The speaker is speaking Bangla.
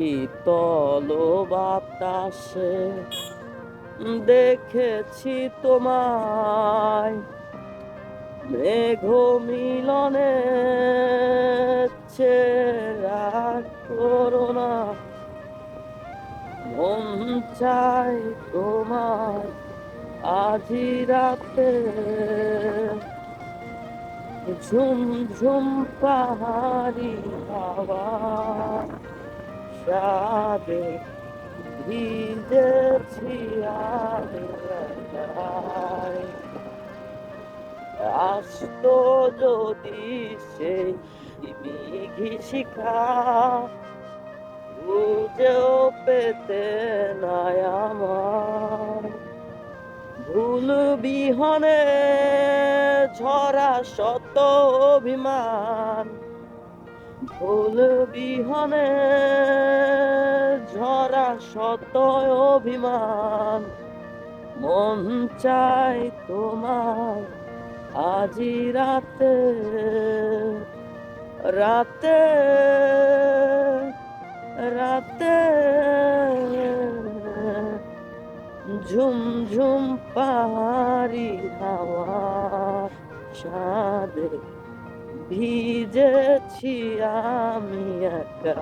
শীতল বাতাসে দেখেছি তোমায়? মেঘ মিলনে করোনা। মন চাই তোমার আজি রাতে। ঝুম ঝুম পাহাড়ি হাওয়া সাদে ভিজেছি আমি। আসতো যদি সেই বিভীষিকা বুঝেও পেতে নাই আমার ভুল বিহনে ঝরা শত অভিমান, ভুল বিহনে শত অভিমান। মন চাই তোমার আজি রাতে রাতে রাতে। ঝুম ঝুম পাহাড়ি হাওয়া সাদে ভিজেছি আমি একা।